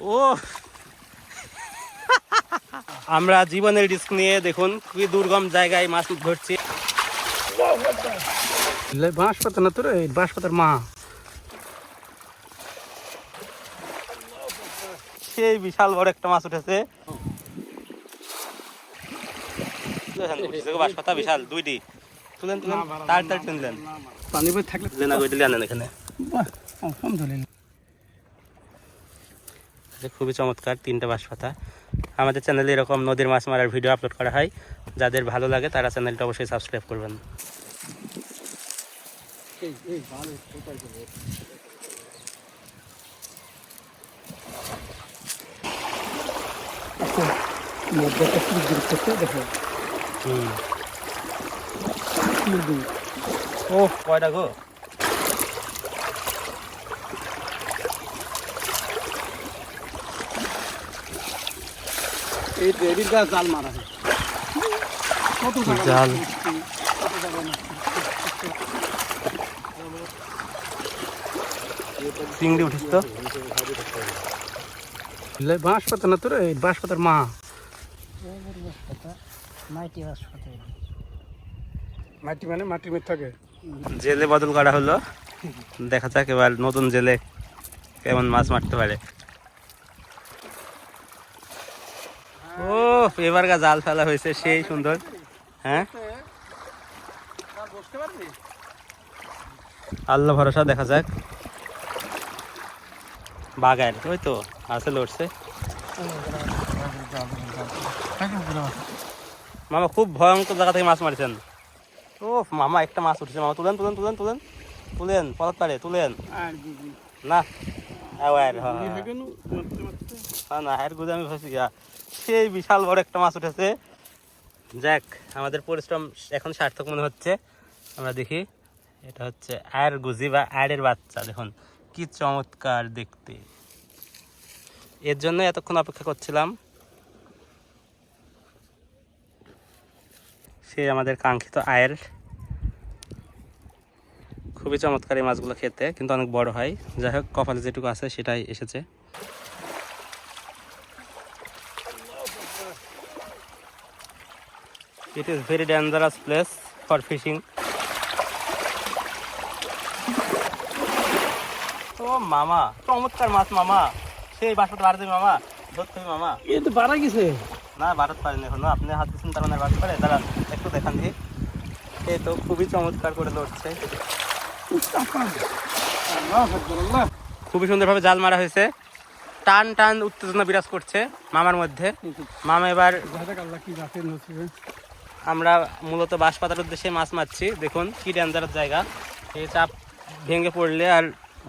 ও আমরা জীবনের রিস্ক নিয়ে দেখুন কি দুর্গম জায়গায় মাছ ধরছি। বাঁশ পাতা না তোর? এই বাঁশ পাতার মা। সেই বিশাল বড় একটা মাছ উঠেছে। বাঁশপাতা বিশাল দুইটি তুলেন তুলেন তাড়াতাড়ি তুললেন পানি বই থাকলে গইতে আনেন এখানে। আলহামদুলিল্লাহ যে খুবই চমৎকার তিনটা বাঁশপাতা। আমাদের চ্যানেলে এরকম নদীর মাছ মারার ভিডিও আপলোড করা হয়। যাদের ভালো লাগে তারা চ্যানেলটা অবশ্যই সাবস্ক্রাইব করবেন। ও কয়টা গো? এই গাছ জাল মারা হয় কত জাল। চিংড়ি উঠিস তো। লে- বাঁশ পাতা না তোর? এই বাঁশ পাতার মা মাটি মানে মাটির মধ্যে থাকে। জেলে বদল করা হলো। দেখা যাক এবার নতুন জেলে কেমন মাছ মারতে পারে। ও এবার গা জাল ফেলা হয়েছে, সেই সুন্দর। হ্যাঁ? আল্লাহ ভরসা, দেখা যাক। বাগার ওই তো, আছে লড়ছে। মামা, খুব ভয়ঙ্কর জায়গা থেকে মাছ মারছেন। ও মামা, একটা মাছ উঠেছে। মামা, তুলেন তুলেন তুলেন তুলেন। তুলেন পলাত পারে তুলেন। না। হ্যাঁ। নু। হ্যাঁ, হায়ের গুদে আমি ফেসে গিয়া। সেই বিশাল বড় একটা মাছ উঠেছে। যাক আমাদের পরিশ্রম এখন সার্থক মনে হচ্ছে। আমরা দেখি এটা হচ্ছে আয়ের গুজি বা আয়ের বাচ্চা দেখুন। কি চমৎকার দেখতে। এর জন্য এতক্ষণ অপেক্ষা করছিলাম। সে আমাদের কাঙ্ক্ষিত আয়ের খুবই চমৎকার এই মাছগুলো খেতে কিন্তু অনেক বড় হয়। যাই হোক কপালে যেটুকু আছে সেটাই এসেছে। It is very place for fishing. ও মামা চমৎকার মাছ মামা। সেই বাসাতে বাড়াতে মামা ধরতে হবে মামা। এ তো বাড়া গেছে। না বাড়াতে পারেন এখনও। আপনি হাত দিচ্ছেন তার মানে বাড়তে পারে। দাঁড়ান একটু দেখান দিই এই তো খুবই চমৎকার করে লড়ছে। খুবই সুন্দরভাবে জাল মারা হয়েছে। টান টান উত্তেজনা বিরাজ করছে মামার মধ্যে। মামা এবার। আমরা মূলত বাঁশপাতার উদ্দেশ্যে মাছ মারছি। দেখুন কি ডেঞ্জারাস জায়গা। এই চাপ ভেঙে পড়লে আর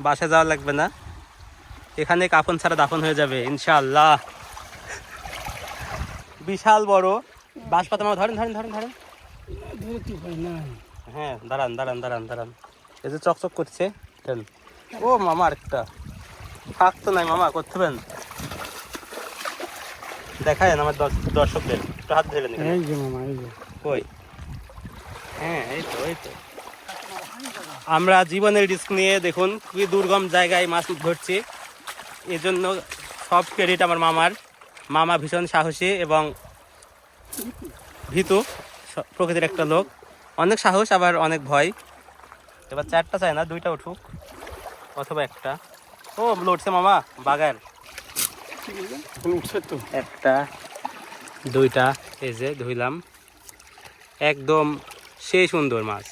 বাসে যাওয়া লাগবে না। এখানে কাফন ছাড়া দাফন হয়ে যাবে, ইনশাআল্লাহ। বিশাল বড় বাঁশপাতা। মামা, ধরেন ধরেন ধরেন ধরেন। হ্যাঁ দাঁড়ান দাঁড়ান দাঁড়ান দাঁড়ান। এই যে চকচক করছে দেন। ও মামা আরেকটা। ফাঁক তো নাই মামা করতে পারেন দেখায় আমার দর্শ- দর্শকদের। একটু হাত ধরে নিন এই যে মামা এই যে। কই? হ্যাঁ এই তো এই তো। আমরা জীবনের রিস্ক নিয়ে দেখুন খুবই দুর্গম জায়গায় মাছ ধরছি। এই জন্য সব ক্রেডিট আমার মামার। মামা ভীষণ সাহসী এবং ভীতু প্রকৃতির একটা লোক। অনেক সাহস আবার অনেক ভয়। এবার চারটা চাই না দুইটা উঠুক। অথবা একটা। ও লড়ছে মামা বাগার উঠছে তো। একটা দুইটা এই যে ধুইলাম। একদম সেই সুন্দর মাছ।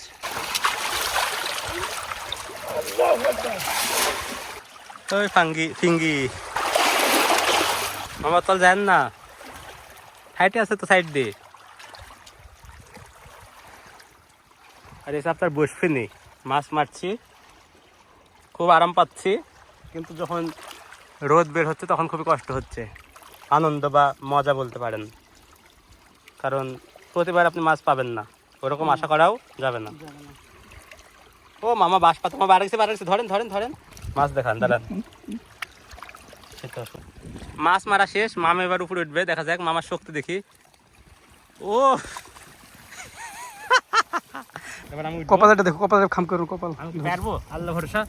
ওই ফাঙ্গি ফিঙ্গি। মামা তল যান না। হাইটে আছে তো সাইড দিয়ে। আর এসে আপনার বসবেনি মাছ মারছি। খুব আরাম পাচ্ছি। কিন্তু যখন রোদ বের হচ্ছে তখন খুবই কষ্ট হচ্ছে। আনন্দ বা মজা বলতে পারেন। কারণ প্রতিবার আপনি মাছ পাবেন না। ওরকম আশা করাও যাবে না। ও মামা, বাঁশ পাতা মামা বাড়াইছে বাড়াইছে ধরেন ধরেন ধরেন। মাছ দেখান, দাঁড়ান। মাছ মারা শেষ। মামা এবার উপরে উঠবে, দেখা যাক। মামার শক্তি দেখি। ও এবার আমি কপালটা দেখো কপালটা খাম করো কপাল। পারব? আল্লাহ ভরসা।